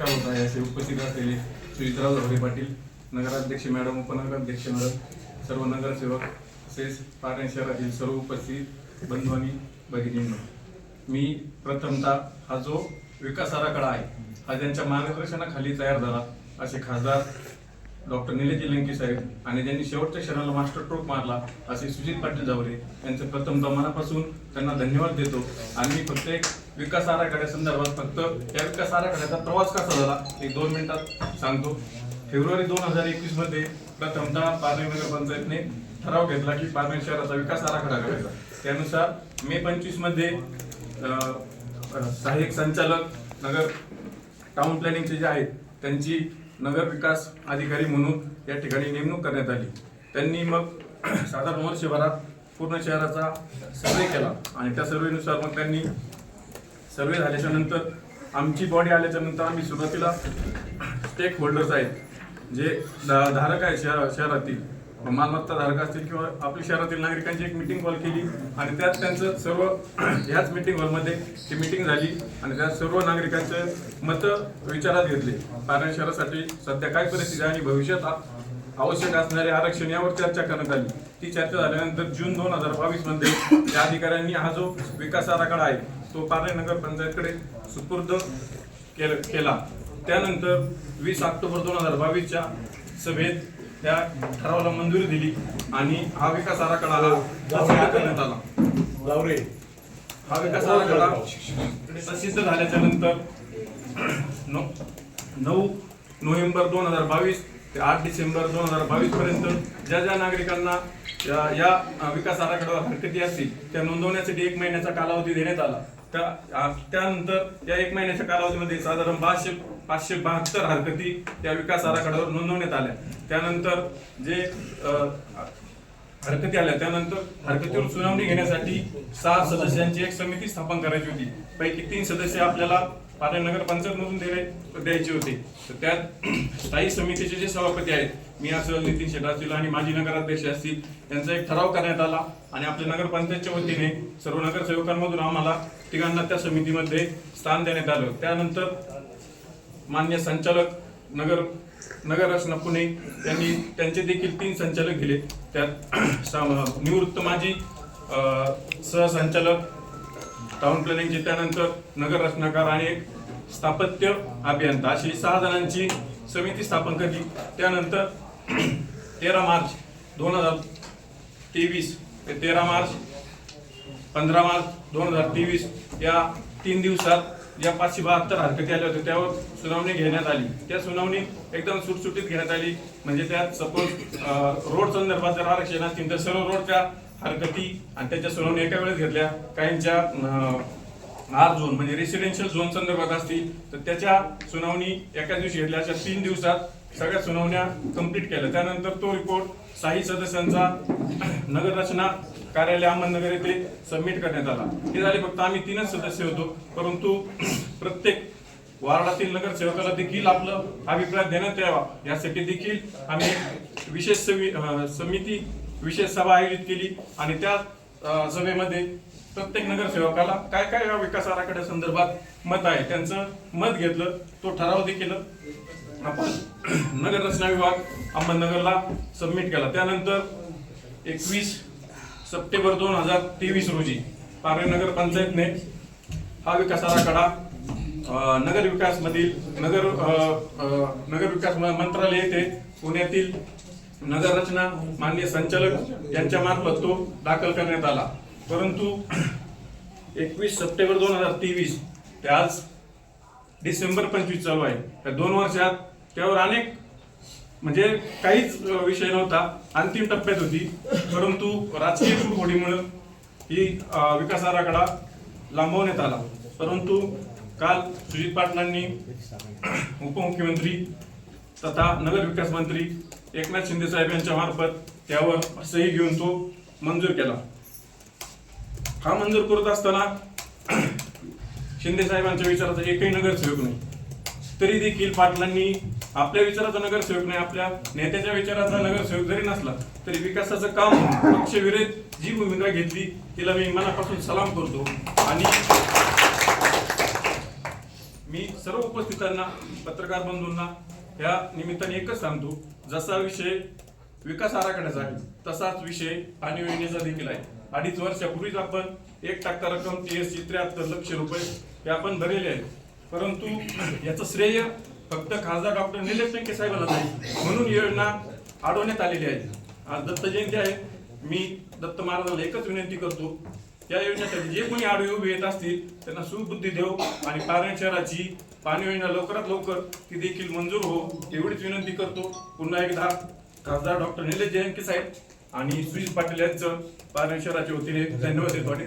काय होत आहे. असे उपस्थित असलेले सुजितराव झवरे पाटील नगराध्यक्ष मॅडम उपनगराध्यक्ष मॅडम सर्व नगरसेवक तसेच पाटण शहरातील सर्व उपस्थित बंधू आणि भगिनींनो मी प्रथमतः हा जो विकास आराखडा आहे हा ज्यांच्या मार्गदर्शनाखाली तयार झाला असे खासदार डॉक्टर निलेजी लंकी साहेब आणि ज्यांनी शेवटच्या क्षणाला मास्टर ट्रोक मारला असे सुजित पाटील जावरे यांचे प्रथमतः मनापासून त्यांना धन्यवाद देतो. आणि मी फक्त एक विकास आराखड्या संदर्भात फक्त या विकास आराखड्याचा प्रवास कसा झाला एक दोन मिनिटात सांगतो. फेब्रुवारी दोन हजार एकवीसमध्ये प्रथमतः पारनेर नगरपंचायतने ठराव घेतला की पारनेर शहराचा विकास आराखडा करायचा. त्यानुसार मे पंचवीसमध्ये सहाय्यक संचालक नगर टाउन प्लॅनिंगचे जे आहेत त्यांची नगर विकास अधिकारी म्हणून या ठिकाणी नेमणूक करण्यात आली. त्यांनी मग साधारण वर्षभरात पूर्ण शहराचा सर्वे केला आणि त्या सर्वेनुसार मग त्यांनी सर्वे झाल्याच्यानंतर आमची बॉडी आल्याच्यानंतर आम्ही सुरुवातीला स्टेक होल्डर्स आहेत जे धा- धारक आहेत शहर शहरातील. मालमत्ता धारक असतील किंवा आपल्या शहरातील नागरिकांची एक मिटिंग कॉल केली आणि त्यात त्यांचं सर्व ह्याच मिटिंग हॉलमध्ये ती मिटिंग झाली आणि त्यात सर्व नागरिकांचे मतं विचारात घेतले. पारण शहरासाठी सध्या काय परिस्थिती आहे आणि भविष्यात आवश्यक असणारे आरक्षण यावर चर्चा करण्यात आली. ती चर्चा झाल्यानंतर जून दोन हजार बावीसमध्ये या अधिकाऱ्यांनी हा जो विकास आराखडा आहे तो पारणे नगर पंचायतकडे सुपूर्द केल- केला. त्यानंतर वीस ऑक्टोबर दोन हजार बावीसच्या सभेत त्या ठरावाला मंजुरी दिली आणि हा विकास आराखडा प्रसिद्ध करण्यात आला. हा विकास आराखडा प्रसिद्ध झाल्याच्यानंतर नऊ नोव्हेंबर दोन हजार बावीस ते आठ डिसेंबर दोन हजार बावीस पर्यंत ज्या ज्या नागरिकांना या विकास आराखड्यावर हरकती असतील त्या नोंदवण्यासाठी एक महिन्याचा कालावधी देण्यात आला. त्या त्यानंतर या एक महिन्याच्या कालावधीमध्ये साधारण पाचशे पाचशे बहात्तर हरकती त्या विकास आराखड्यावर नोंदवण्यात आल्या. त्यानंतर जे हरकती आल्या त्यानंतर हरकतीवर सुनावणी घेण्यासाठी सहा सदस्यांची एक समिती स्थापन करायची होती. पैकी तीन सदस्य आपल्याला पाटण नगर पंचायतमधून दिले द्यायचे होते. तर त्यात स्थायी समितीचे जे सभापती आहेत मी असेल नितीन शेट असतील आणि माजी नगराध्यक्ष असतील त्यांचा एक ठराव करण्यात आला. आणि आपल्या नगर पंचायतच्या वतीने सर्व नगरसेवकांमधून आम्हाला तिघांना त्या समितीमध्ये स्थान देण्यात आलं. त्यानंतर मान्य संचालक नगर नगर रचना पुणे त्यांनी त्यांचे देखील तीन संचालक दिले. त्यात निवृत्त माजी सहसंचालक टाउन प्लॅनिंग त्यानंतर नगर रचनाकार आणि एक स्थापत्य अभियंता अशी सहा जणांची समिती स्थापन केली. त्यानंतर तेरा मार्च दोन हजार तेवीस ते तेरा मार्च पंधरा मार्च दोन हजार तेवीस या तीन दिवसात या पाचशे बहात्तर हरकती आल्या होत्या. त्यावर सुनावणी घेण्यात आली. त्या सुनावणी एकदम सुटसुटीत घेण्यात आली. म्हणजे त्यात सपोज रोड संदर्भात जर आरक्षण असतील तर सर्व रोड त्या हरकती आणि त्याच्या सुनावणी एका वेळेस घेतल्या. काहींच्या आर झोन म्हणजे रेसिडेन्शियल झोन संदर्भात असतील तर त्याच्या सुनावणी एका दिवशी घेतल्या. अशा तीन दिवसात सगळ्या सुनावण्या कंप्लीट केल्या. त्यानंतर तो रिपोर्ट साही सदस्यांचा नगररचना कार्यालय अहमदनगर येथे सबमिट करण्यात आला. हे झाले फक्त आम्ही तीनच सदस्य होतो परंतु प्रत्येक वार्डातील नगरसेवकाला देखील आपलं अभिप्राय देण्यात यावा. यासाठी देखील आम्ही विशेष सवि- समिती विशेष सभा आयोजित केली आणि त्या सभेमध्ये प्रत्येक नगरसेवकाला काय काय या विकास आराखड्या संदर्भात मत आहे त्यांचं मत घेतलं तो ठराव देखील आपण नगर रचना विभाग अहमदनगरला सबमिट केला. त्यानंतर एकवीस सप्टेंबर दोन हजार तेवीस रोजी पारे नगर पंचायतने हा विकास आराखडा नगर विकास मधील नगर नगर विकास म- मंत्रालय येथे पुण्यातील नगर रचना माननीय संचालक यांच्या मार्फत तो दाखल करण्यात आला. परंतु एकवीस सप्टेंबर दोन हजार तेवीस ते आज डिसेंबर पंचवीस चालू आहे. या दोन वर्षात त्यावर अनेक म्हणजे काहीच विषय नव्हता. अंतिम टप्प्यात होती. परंतु राजकीय फुटफोडीमुळे ही विकास आराखडा लांबवण्यात आला. परंतु काल सुजित पाटलांनी उपमुख्यमंत्री तथा नगर विकास मंत्री एकनाथ शिंदे साहेब यांच्या मार्फत त्यावर सही घेऊन तो मंजूर केला. हा मंजूर करत असताना शिंदे साहेबांच्या विचाराचा एकही नगरसेवक नाही. तरी देखील पाटलांनी आपल्या विचाराचा नगरसेवक नाही आपल्या नेत्याच्या विचाराचा नगरसेवक जरी नसला तरी विकासाचं काम पक्षविरोध जी भूमिका घेतली तिला मी मनापासून सलाम करतो. आणि मी सर्व उपस्थितांना पत्रकार बंधूंना ह्या निमित्ताने एकच सांगतो जसा विषय विकास आराखड्याचा आहे तसाच विषय पाणी योजनेचा देखील आहे. अडीच वर्षापूर्वीच आपण एक टक्का रक्कम टी एस त्र्याहत्तर लक्ष रुपये हे आपण भरलेले आहेत. परंतु याचं श्रेय फक्त खासदार डॉक्टर निलेश लंके साहेबाला नाही म्हणून योजना अडवण्यात आलेली आहे. आज दत्त जयंती आहे. मी दत्त महाराजांना एकच विनंती करतो या योजनेसाठी जे कोणी आडवे उभे येत असतील त्यांना सुबुद्धी देव आणि पारण शहराची पाणी योजना लवकरात लवकर ती देखील मंजूर हो एवढीच विनंती करतो. पुन्हा एकदा खासदार डॉक्टर निलेश जयंती साहेब आणि सुजित पाटील यांचं पारण शहराच्या वतीने धन्यवाद देतो आणि